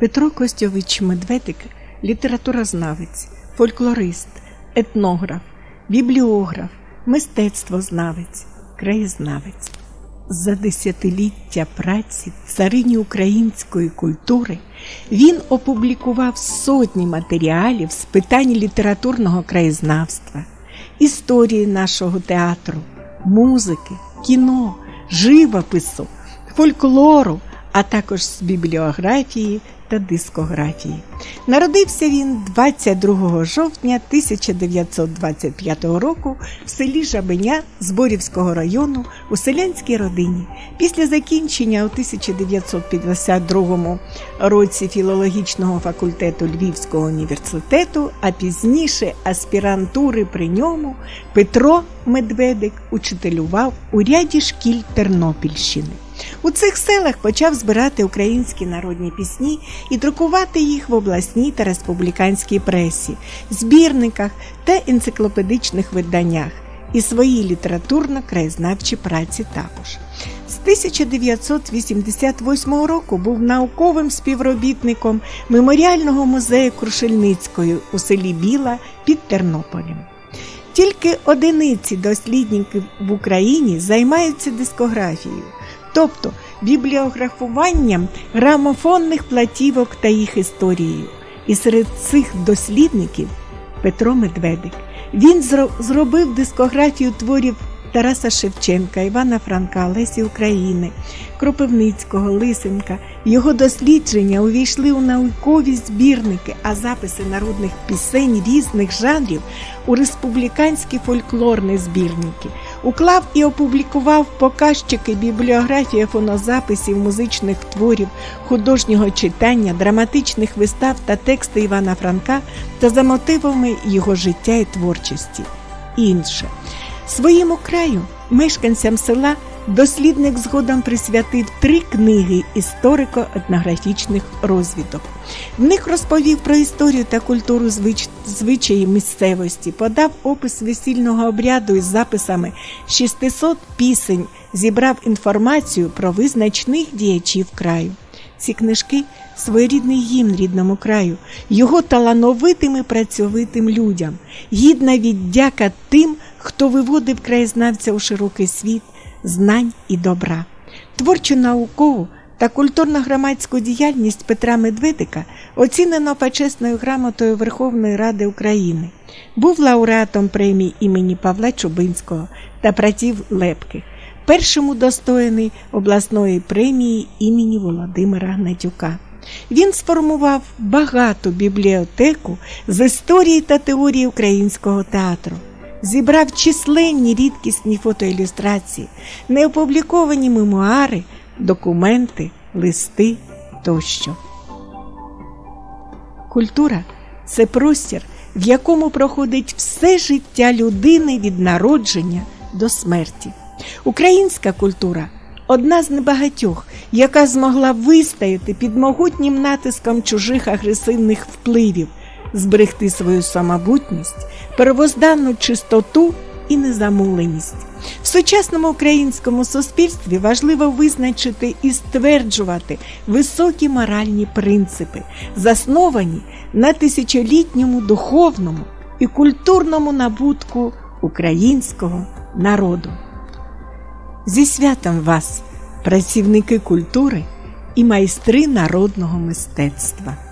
Петро Костьович Медведик літературознавець, фольклорист, етнограф, бібліограф, мистецтвознавець, краєзнавець. За десятиліття праці царині української культури він опублікував сотні матеріалів з питань літературного краєзнавства, історії нашого театру, музики, кіно, живопису, фольклору, а також з бібліографії та дискографії. Народився він 22 жовтня 1925 року в селі Жабеня Зборівського району у селянській родині. Після закінчення у 1952 році філологічного факультету Львівського університету, а пізніше аспірантури при ньому Петро Медведик учителював у ряді шкіль Тернопільщини. У цих селах почав збирати українські народні пісні і друкувати їх в обласній та республіканській пресі, збірниках та енциклопедичних виданнях і свої літературно-краєзнавчі праці також. З 1988 року був науковим співробітником меморіального музею Крушельницької у селі Біла під Тернополем. Тільки одиниці дослідників в Україні займаються дискографією, тобто бібліографуванням грамофонних платівок та їх історією. І серед цих дослідників Петро Медведик. Він зробив дискографію творів Тараса Шевченка, Івана Франка, Лесі України, Кропивницького, Лисенка. Його дослідження увійшли у наукові збірники, а записи народних пісень різних жанрів у республіканські фольклорні збірники. Уклав і опублікував показчики бібліографії фонозаписів музичних творів, художнього читання, драматичних вистав та тексти Івана Франка та за мотивами його життя і творчості. Інше. Своєму краю, мешканцям села, дослідник згодом присвятив три книги історико-етнографічних розвідок. В них розповів про історію та культуру звич... звичаїв місцевості, подав опис весільного обряду із записами 600 пісень, зібрав інформацію про визначних діячів краю. Ці книжки своєрідний гімн рідному краю, його талановитим і працьовитим людям, гідна віддяка тим, хто виводив краєзнавця у широкий світ знань і добра. Творчу наукову та культурно-громадську діяльність Петра Медведика оцінено почесною грамотою Верховної Ради України. Був лауреатом премії імені Павла Чубинського та братів Лепких, першим удостоєний обласної премії імені Володимира Гнатюка. Він сформував багату бібліотеку з історії та теорії українського театру зібрав численні рідкісні фотоілюстрації, неопубліковані мемуари, документи, листи тощо. Культура це простір, в якому проходить все життя людини від народження до смерті. Українська культура одна з небагатьох, яка змогла вистояти під могутнім натиском чужих агресивних впливів, зберегти свою самобутність, первозданну чистоту і незамуленість. В сучасному українському суспільстві важливо визначити і стверджувати високі моральні принципи, засновані на тисячолітньому духовному і культурному набутку українського народу. Зі святом вас, працівники культури і майстри народного мистецтва.